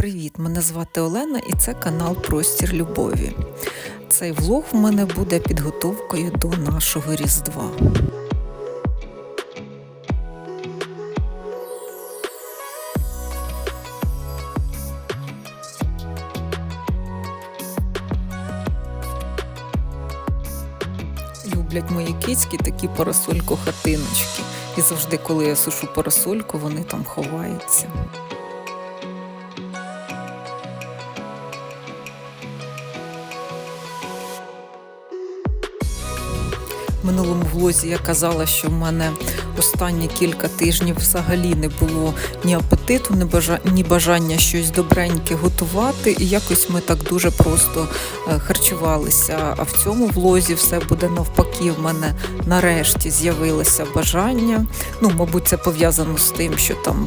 Привіт! Мене звати Олена і це канал Простір Любові. Цей влог в мене буде підготовкою до нашого Різдва. Люблять мої кицьки такі парасолько-хатиночки. І завжди, коли я сушу парасольку, вони там ховаються. Минулому влозі я казала, що в мене останні кілька тижнів взагалі не було ні апетиту, ні бажання, щось добреньке готувати. І якось ми так дуже просто е, харчувалися. А в цьому влозі все буде навпаки. В мене нарешті з'явилося бажання. Ну, мабуть, це пов'язано з тим, що там.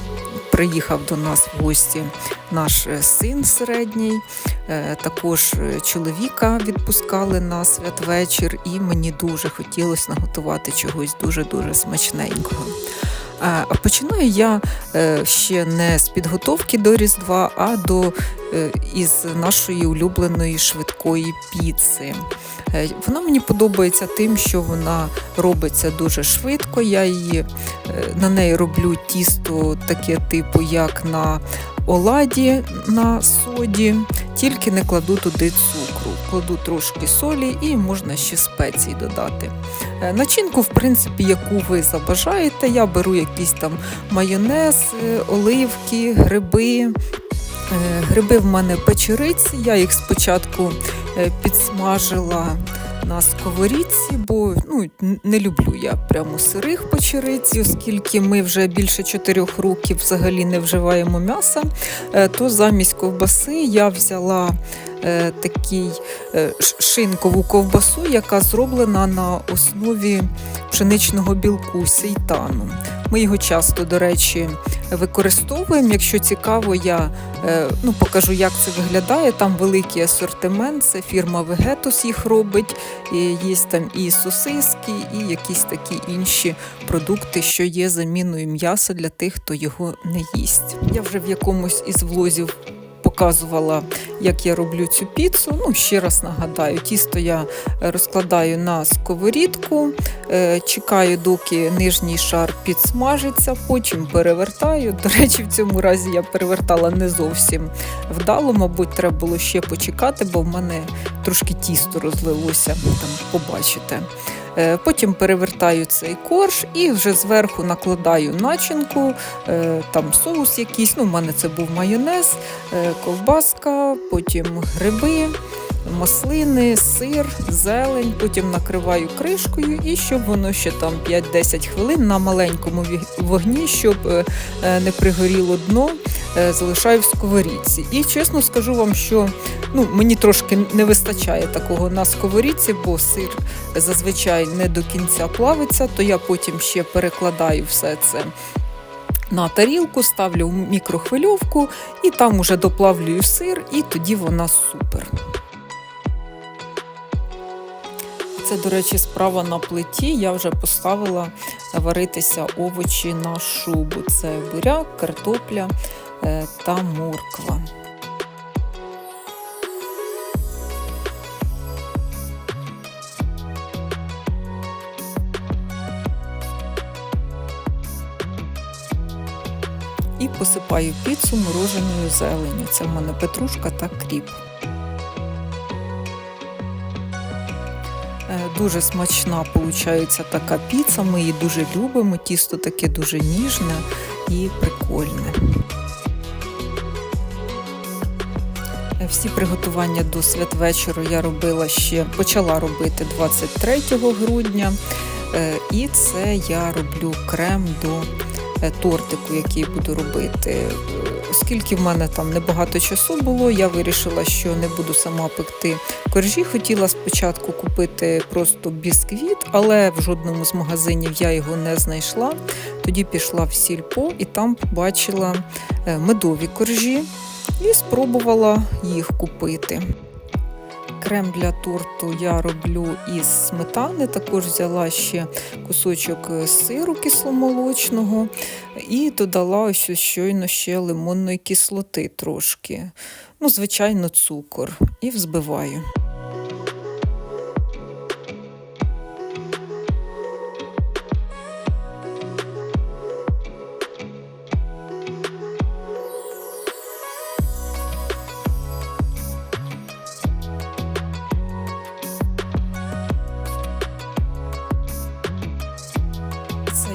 Приїхав до нас в гості наш е, син середній, Е, також е, чоловіка відпускали на святвечір, і мені дуже хотілося наготувати чогось дуже-дуже смачненького. А починаю я ще не з підготовки до Різдва, а до із нашої улюбленої швидкої піци. Е, Вона мені подобається тим, що вона робиться дуже швидко. Я її е, на неї роблю тісто таке типу, як на оладі на соді, тільки не кладу туди цукру. Кладу трошки солі і можна ще спецій додати. Е, Начинку, в принципі, яку ви забажаєте. Я беру якийсь там майонез, оливки, гриби. Гриби в мене печериці, я їх спочатку підсмажила на сковорідці, бо ну, не люблю я прямо сирих печериць, оскільки ми вже більше чотирьох років взагалі не вживаємо м'яса, е, то замість ковбаси я взяла е, такий е, шинкову ковбасу, яка зроблена на основі пшеничного білку сейтану. Ми його часто, до речі, використовуємо. Якщо цікаво, я е, ну, покажу, як це виглядає. Там великий асортимент. Це фірма Vegetus їх робить. Є там і сосиски, і якісь такі інші продукти, що є заміною м'яса для тих, хто його не їсть. Я вже в якомусь із влозів. Показувала, як я роблю цю піцу. Ну, ще раз нагадаю, тісто я розкладаю на сковорідку, е, чекаю, доки нижній шар підсмажиться, потім перевертаю. До речі, в цьому разі я перевертала не зовсім вдало, мабуть, треба було ще почекати, бо в мене трошки тісто розлилося, там побачите. Е, Потім перевертаю цей корж і вже зверху накладаю начинку, е, там соус якийсь. Ну, в мене це був майонез, е, ковбаска, потім гриби, маслини, сир, зелень. Потім накриваю кришкою і щоб воно ще там 5-10 хвилин на маленькому вогні, щоб е, е, не пригоріло дно, е, залишаю в сковорідці. І чесно скажу вам, що ну, мені трошки не вистачає такого на сковорідці, бо сир зазвичай не до кінця плавиться, то я потім ще перекладаю все це. На тарілку ставлю в мікрохвильовку і там уже доплавлюю сир, і тоді вона супер. Це, до речі, справа на плиті. Я вже поставила варитися овочі на шубу. Це буряк, картопля е, та морква. І посипаю піцу мороженою зеленню. Це в мене петрушка та кріп. Дуже смачна виходить така піца. Ми її дуже любимо. Тісто таке дуже ніжне і прикольне. Е, Всі приготування до святвечору я робила ще, почала робити 23 грудня. Е, І це я роблю крем до тортику, який буду робити. Е, Оскільки в мене там небагато часу було, я вирішила, що не буду сама пекти коржі. Хотіла спочатку купити просто бісквіт, але в жодному з магазинів я його не знайшла. Тоді пішла в сільпо і там побачила е, медові коржі і спробувала їх купити. Крем для торту я роблю із сметани. Також взяла ще кусочок е, сиру кисломолочного і додала ось щойно ще лимонної кислоти трошки. Ну, звичайно, цукор. І взбиваю.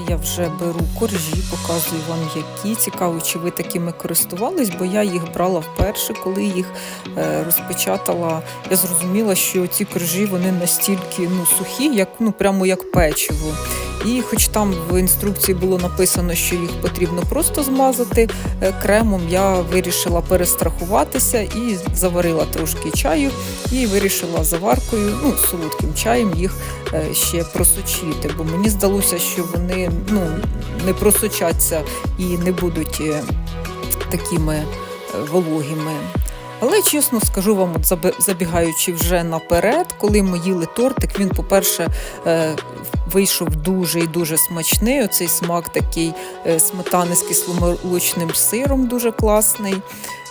Я вже беру коржі, показую вам, які цікаво, чи ви такими користувались, бо я їх брала вперше, коли їх е, розпечатала. Я зрозуміла, що ці коржі вони настільки ну, сухі, як ну прямо як печиво. І хоч там в інструкції було написано, що їх потрібно просто змазати е, кремом, я вирішила перестрахуватися і заварила трошки чаю, і вирішила заваркою, ну, солодким чаєм їх е, ще просочити, бо мені здалося, що вони ну, не просочаться і не будуть е, такими вологими. Але чесно скажу вам, от забігаючи вже наперед, коли ми їли тортик, він, по-перше, е, вийшов дуже і дуже смачний. Оцей смак такий е, сметани з кисломолочним сиром дуже класний.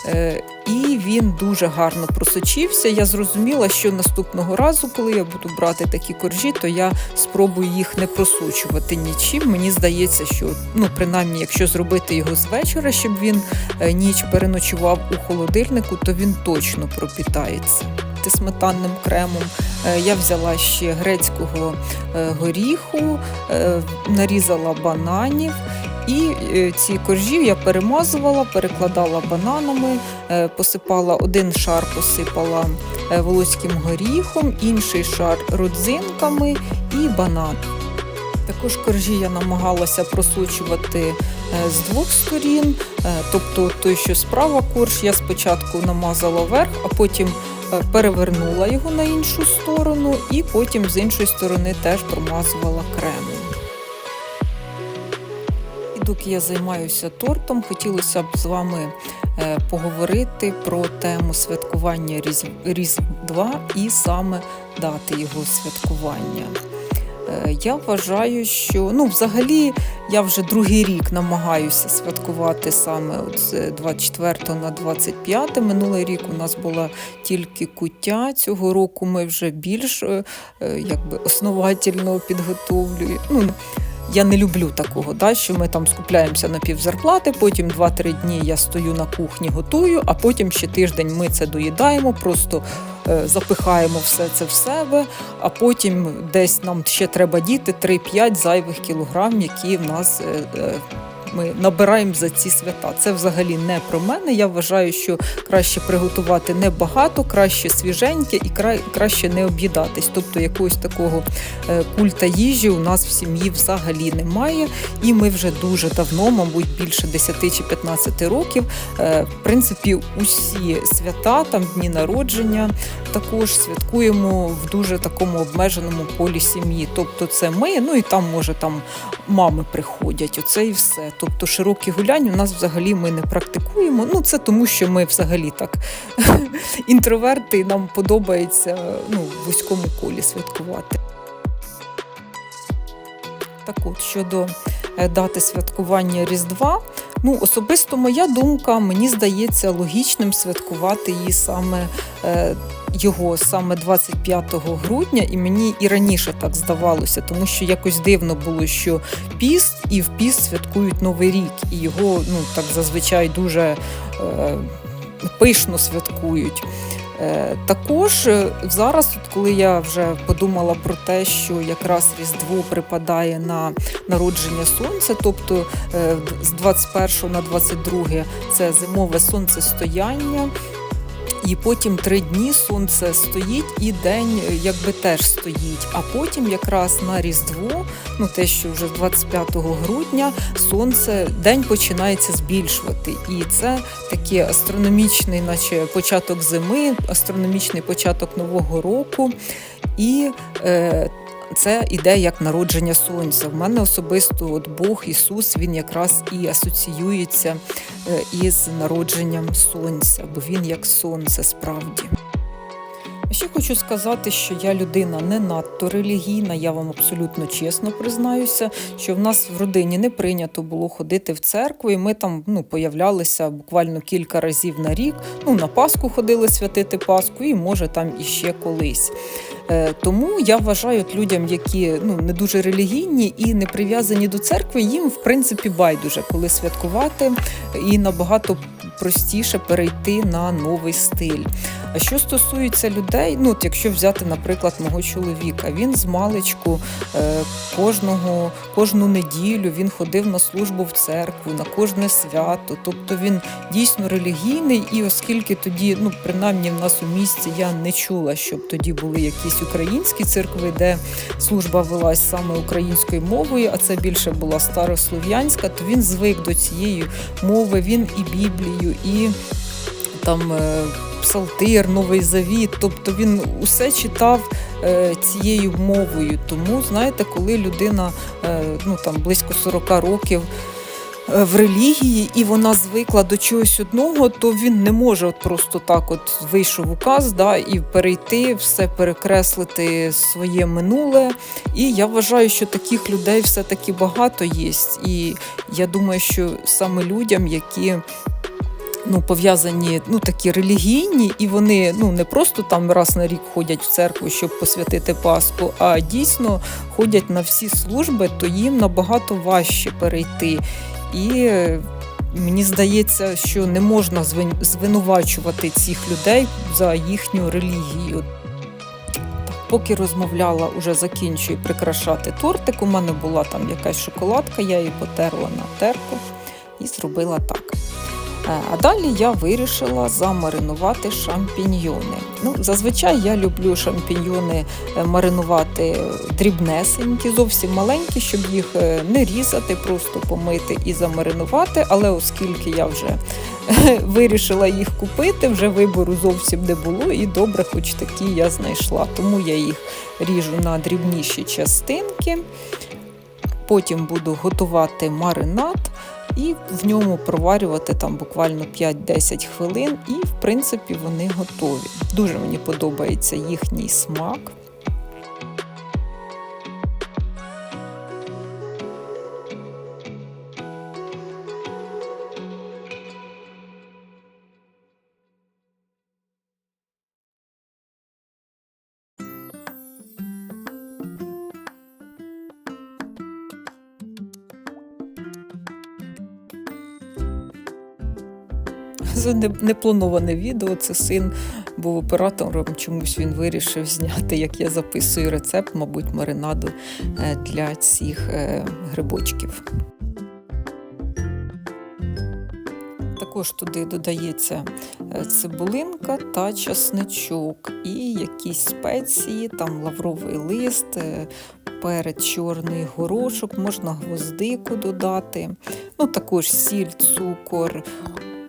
Е, І він дуже гарно просочився. Я зрозуміла, що наступного разу, коли я буду брати такі коржі, то я спробую їх не просочувати нічим. Мені здається, що ну, принаймні, якщо зробити його з вечора, щоб він е, ніч переночував у холодильнику, то він точно пропітається. Сметанним кремом Е, я взяла ще грецького горіху, нарізала бананів. І е, ці коржі я перемазувала, перекладала бананами, е, посипала один шар, посипала е, волоським горіхом, інший шар родзинками і банан. Також коржі я намагалася просочувати з двох сторін, тобто той, що справа корж, я спочатку намазала вверх, а потім перевернула його на іншу сторону, і потім з іншої сторони теж промазувала кремом. І доки я займаюся тортом, хотілося б з вами е, поговорити про тему святкування Різ- Різдва і саме дати його святкування. Е, Я вважаю, що ну, взагалі я вже другий рік намагаюся святкувати саме з 24 на 25. Минулий рік у нас була тільки куття. Цього року ми вже більш е, якби основательно підготовлюємо. Ну, я не люблю такого, да, що ми там скупляємося на півзарплати, потім 2-3 дні я стою на кухні, готую, а потім ще тиждень ми це доїдаємо, просто е, запихаємо все це в себе, а потім десь нам ще треба діти 3-5 зайвих кілограм, які в нас е, е, ми набираємо за ці свята. Це взагалі не про мене. Я вважаю, що краще приготувати небагато, краще свіженьке і кра- краще не об'їдатись. Тобто якогось такого е, культа їжі у нас в сім'ї взагалі немає. І ми вже дуже давно, мабуть, більше 10 чи 15 років, е, в принципі, усі свята, там дні народження, також святкуємо в дуже такому обмеженому полі сім'ї. Тобто, це ми, ну і там може там мами приходять. Оце і все. Тобто, широкі гуляння у нас взагалі ми не практикуємо. Ну це тому, що ми взагалі так інтроверти, і нам подобається ну, в вузькому колі святкувати. Так от, щодо е, дати святкування Різдва, ну особисто моя думка, мені здається логічним святкувати її саме е, його саме 25 грудня, і мені і раніше так здавалося, тому що якось дивно було, що піст і в піст святкують Новий рік, і його ну так зазвичай дуже е, пишно святкують. Е, Також е, зараз, от коли я вже подумала про те, що якраз Різдво припадає на народження сонця, тобто е, з 21 на 22 це зимове сонцестояння. І потім три дні сонце стоїть, і день е, якби теж стоїть. А потім, якраз на Різдво, ну те, що вже 25 грудня, сонце день починається збільшувати. І це такий астрономічний, наче початок зими, астрономічний початок нового року. І е, це іде як народження сонця. В мене особисто от Бог Ісус він якраз і асоціюється е, із народженням сонця, бо він як сонце справді. Ще хочу сказати, що я людина не надто релігійна, я вам абсолютно чесно признаюся, що в нас в родині не прийнято було ходити в церкву, і ми там ну, появлялися буквально кілька разів на рік. Ну, на Пасху ходили святити Пасху, і може там іще колись. Е, Тому я вважаю от людям, які ну не дуже релігійні і не прив'язані до церкви, їм в принципі байдуже, коли святкувати, і набагато простіше перейти на новий стиль. А що стосується людей, ну от якщо взяти, наприклад, мого чоловіка, він з маличку е, кожного, кожну неділю він ходив на службу в церкву, на кожне свято. Тобто він дійсно релігійний, і оскільки тоді, ну принаймні в нас у місті я не чула, щоб тоді були якісь українські церкви, де служба велась саме українською мовою, а це більше була старослов'янська, то він звик до цієї мови, він і Біблію, і там. е, Псалтир, Новий Завіт, тобто він усе читав е, цією мовою. Тому, знаєте, коли людина е, ну, там, близько 40 років в релігії і вона звикла до чогось одного, то він не може от просто так от вийшов указ да, і перейти, все перекреслити своє минуле. І я вважаю, що таких людей все-таки багато є. І я думаю, що саме людям, які ну, пов'язані ну, такі релігійні, і вони ну, не просто там раз на рік ходять в церкву, щоб посвятити Пасху, а дійсно ходять на всі служби, то їм набагато важче перейти. І е, мені здається, що не можна звинувачувати цих людей за їхню релігію. Поки розмовляла, уже закінчую прикрашати тортик. У мене була там якась шоколадка, я її потерла на терку і зробила так. А далі я вирішила замаринувати шампіньйони. Ну, зазвичай я люблю шампіньйони е, маринувати дрібнесенькі, зовсім маленькі, щоб їх е, не різати, просто помити і замаринувати. Але оскільки я вже вирішила їх купити, вже вибору зовсім не було, і добре, хоч такі я знайшла. Тому я їх ріжу на дрібніші частинки. Потім буду готувати маринад і в ньому проварювати там буквально 5-10 хвилин, і в принципі вони готові. Дуже мені подобається їхній смак. Це не, не відео. Це син був оператором. Чомусь він вирішив зняти, як я записую рецепт, мабуть, маринаду е, для цих е, грибочків. Також туди додається е, цибулинка та часничок і якісь спеції, там лавровий лист, перець чорний горошок, можна гвоздику додати. Ну, також сіль, цукор,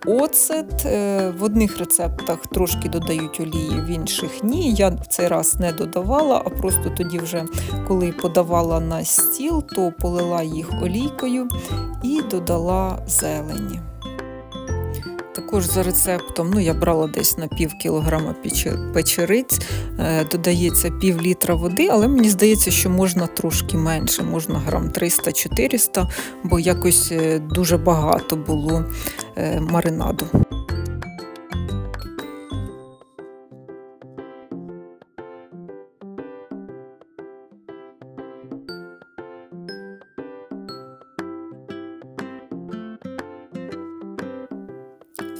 оцет. Е, В одних рецептах трошки додають олії, в інших ні. Я в цей раз не додавала, а просто тоді, вже коли подавала на стіл, то полила їх олійкою і додала зелені. Також за рецептом, ну я брала десь на пів кілограма печериць, е, додається пів літра води, але мені здається, що можна трошки менше, можна грам 300-400, бо якось е, дуже багато було е, маринаду.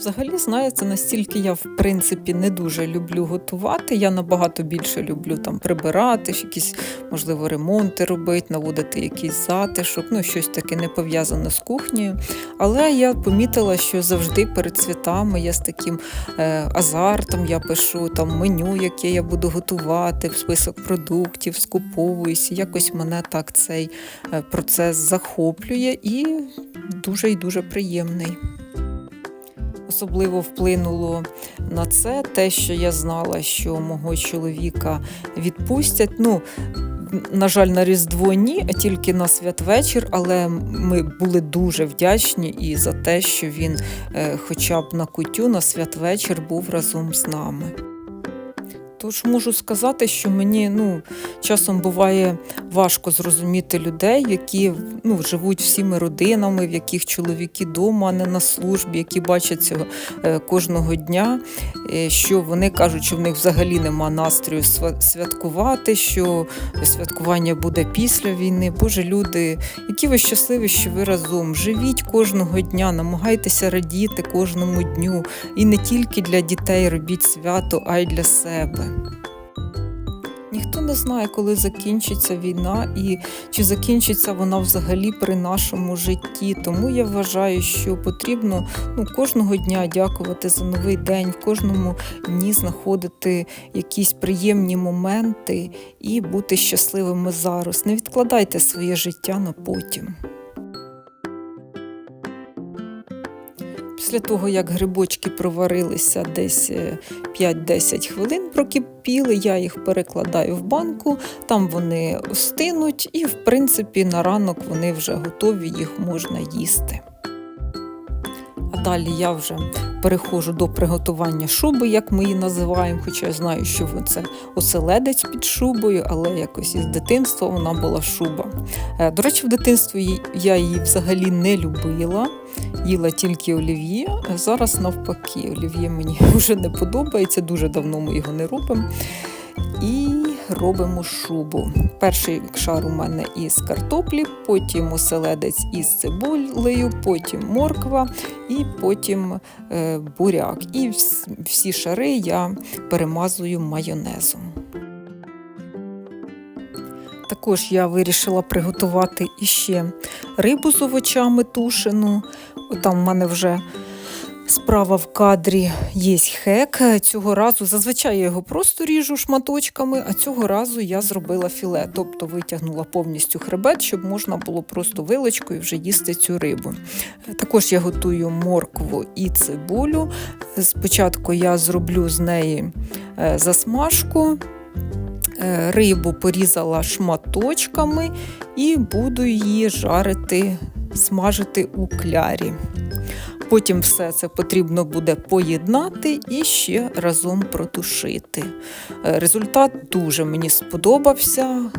Взагалі, знаєте, настільки я в принципі не дуже люблю готувати. Я набагато більше люблю там прибирати, якісь, можливо, ремонти робити, наводити якийсь затишок, ну щось таке не пов'язане з кухнею. Але я помітила, що завжди перед святами я з таким е, азартом я пишу там меню, яке я буду готувати, список продуктів, скуповуюся. Якось мене так цей е, процес захоплює і дуже і дуже приємний. Особливо вплинуло на це те, що я знала, що мого чоловіка відпустять. Ну, на жаль, на Різдво ні, а тільки на святвечір, але ми були дуже вдячні і за те, що він е, хоча б на кутю на святвечір був разом з нами. Тож можу сказати, що мені ну, часом буває важко зрозуміти людей, які ну, живуть всіми родинами, в яких чоловіки вдома, а не на службі, які бачать цього е, кожного дня, е, що вони кажуть, що в них взагалі нема настрою святкувати, що святкування буде після війни. Боже, люди, які ви щасливі, що ви разом. Живіть кожного дня, намагайтеся радіти кожному дню. І не тільки для дітей робіть свято, а й для себе. Ніхто не знає, коли закінчиться війна і чи закінчиться вона взагалі при нашому житті. Тому я вважаю, що потрібно ну, кожного дня дякувати за новий день, в кожному дні знаходити якісь приємні моменти і бути щасливими зараз. Не відкладайте своє життя на потім. Після того, як грибочки проварилися десь е, 5-10 хвилин, прокипіли, я їх перекладаю в банку, там вони остинуть, і, в принципі, на ранок вони вже готові, їх можна їсти. А далі я вже переходжу до приготування шуби, як ми її називаємо, хоча я знаю, що це оселедець під шубою, але якось із дитинства вона була шуба. Е, До речі, в дитинстві я її взагалі не любила, їла тільки олів'є. Зараз навпаки, олів'є мені вже не подобається, дуже давно ми його не робимо. І робимо шубу. Перший шар у мене із картоплі, потім оселедець із цибулею, потім морква і потім е, буряк. І всі шари я перемазую майонезом. Також я вирішила приготувати іще рибу з овочами тушену. Там в мене вже справа в кадрі є хек. Цього разу зазвичай я його просто ріжу шматочками, а цього разу я зробила філе, тобто витягнула повністю хребет, щоб можна було просто вилочкою вже їсти цю рибу. Також я готую моркву і цибулю. Спочатку я зроблю з неї е, засмажку. Е, Рибу порізала шматочками і буду її жарити, смажити у клярі. Потім все це потрібно буде поєднати і ще разом протушити. Е, Результат дуже мені сподобався.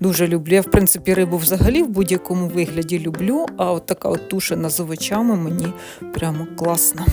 Дуже люблю. Я, в принципі, рибу взагалі в будь-якому вигляді люблю, а от така от тушена з овочами мені прямо класна.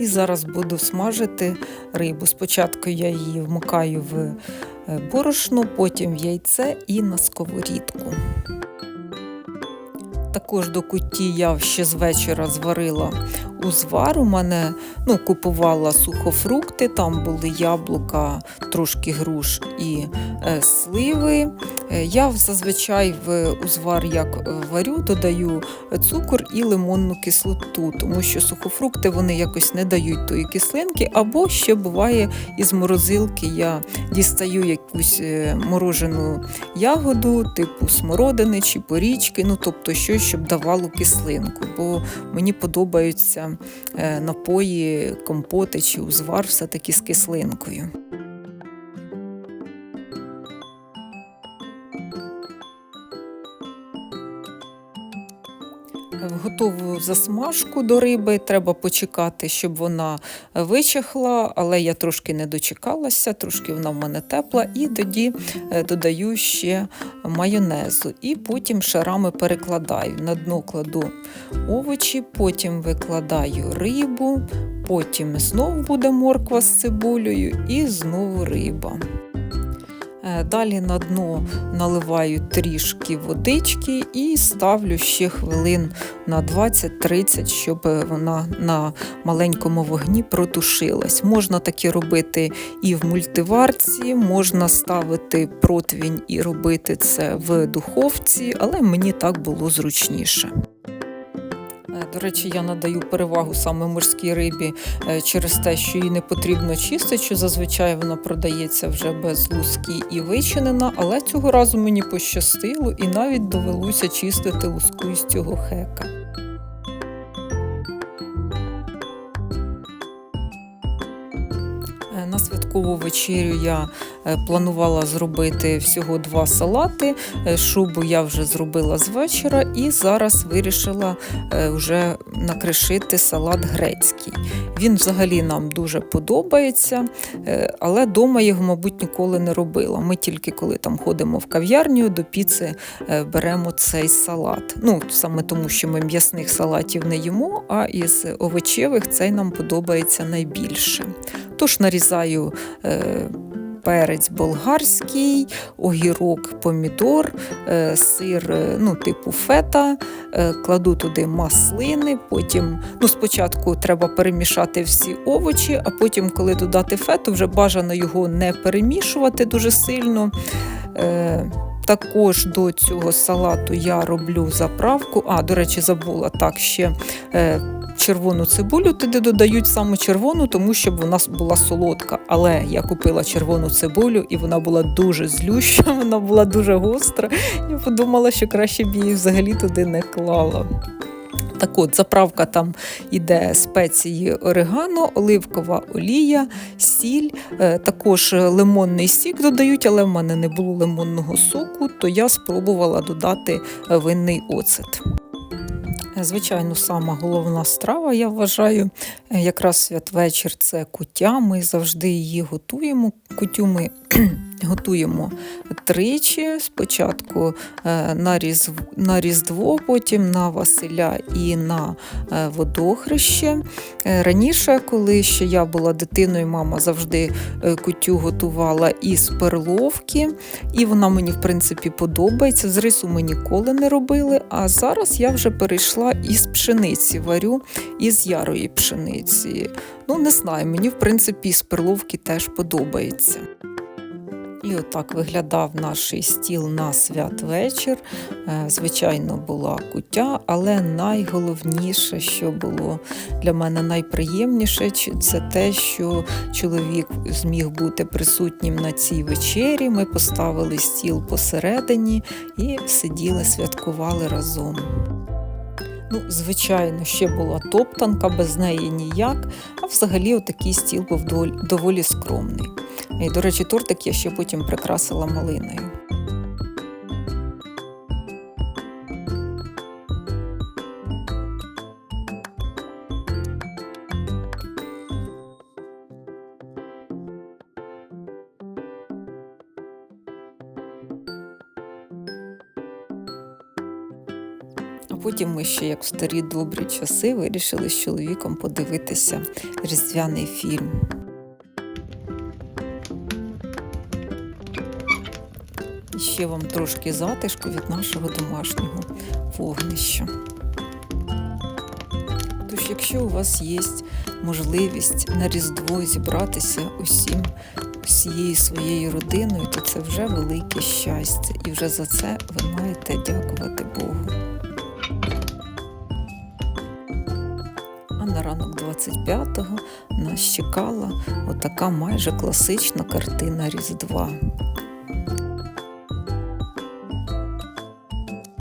І зараз буду смажити рибу. Спочатку я її вмикаю в е, борошно, потім в яйце і на сковорідку. Також до куті я ще з вечора зварила узвар. У мене ну, купувала сухофрукти, там були яблука, трошки груш і е, сливи. Е, Я зазвичай в узвар як е, варю, додаю цукор і лимонну кислоту, тому що сухофрукти вони якось не дають тої кислинки, або ще буває із морозилки я дістаю якусь е, морожену ягоду, типу смородини чи порічки, ну тобто щось, щоб давало кислинку. Бо мені подобаються напої, компоти чи узвар все-таки з кислинкою. Готову засмажку до риби треба почекати, щоб вона вичахла, але я трошки не дочекалася, трошки вона в мене тепла, і тоді е, додаю ще майонезу. І потім шарами перекладаю. На дно кладу овочі, потім викладаю рибу, потім знову буде морква з цибулею і знову риба. Е, Далі на дно наливаю трішки водички і ставлю ще хвилин на 20-30, щоб вона на маленькому вогні протушилась. Можна таке робити і в мультиварці, можна ставити противінь і робити це в духовці, але мені так було зручніше. До речі, я надаю перевагу саме морській рибі е, через те, що її не потрібно чистити, що зазвичай вона продається вже без луски і вичинена, але цього разу мені пощастило і навіть довелося чистити луску із цього хека. Святкову вечерю я е, планувала зробити всього два салати. Е, Шубу я вже зробила з вечора і зараз вирішила е, вже накришити салат грецький. Він взагалі нам дуже подобається, але вдома його, мабуть, ніколи не робила. Ми тільки коли там ходимо в кав'ярню до піци, беремо цей салат. Ну, саме тому, що ми м'ясних салатів не їмо, а із овочевих цей нам подобається найбільше. Тож нарізаю е, перець болгарський, огірок, помідор, е, сир, е, ну, типу фета, кладу туди маслини, потім ну, спочатку треба перемішати всі овочі, а потім, коли додати фету, вже бажано його не перемішувати дуже сильно. Також до цього салату я роблю заправку. А, до речі, забула так ще. Е, червону цибулю туди додають саме червону, тому щоб вона була солодка. Але я купила червону цибулю, і вона була дуже злюща, вона була дуже гостра. Я подумала, що краще б її взагалі туди не клала. Так от, заправка там іде спеції орегано, оливкова олія, сіль, е, також лимонний сік додають, але в мене не було лимонного соку, то я спробувала додати винний оцет. Звичайно, сама головна страва, я вважаю, якраз святвечір це кутя. Ми завжди її готуємо. Кутю ми готуємо тричі. Спочатку е, на, різ... на Різдво, потім на Василя і на е, водохреще. Е, Раніше, коли ще я була дитиною, мама завжди кутю готувала із перловки, і вона мені, в принципі, подобається. З рису ми ніколи не робили. А зараз я вже перейшла із пшениці, варю із ярої пшениці. Ну, не знаю, мені, в принципі, з перловки теж подобається. І отак виглядав наш стіл на святвечір. Е, Звичайно, була куття, але найголовніше, що було для мене найприємніше, це те, що чоловік зміг бути присутнім на цій вечері. Ми поставили стіл посередині і сиділи, святкували разом. Ну, звичайно, ще була топтанка, без неї ніяк, а взагалі отакий стіл був доволі, скромний. І, до речі, тортик я ще потім прикрасила малиною. Потім ми ще, як в старі добрі часи, вирішили з чоловіком подивитися різдвяний фільм. Ще вам трошки затишку від нашого домашнього вогнища. Тож, якщо у вас є можливість на Різдво зібратися усім, усією своєю родиною, то це вже велике щастя. І вже за це ви маєте дякувати Богу. 25-го нас чекала отака майже класична картина Різдва.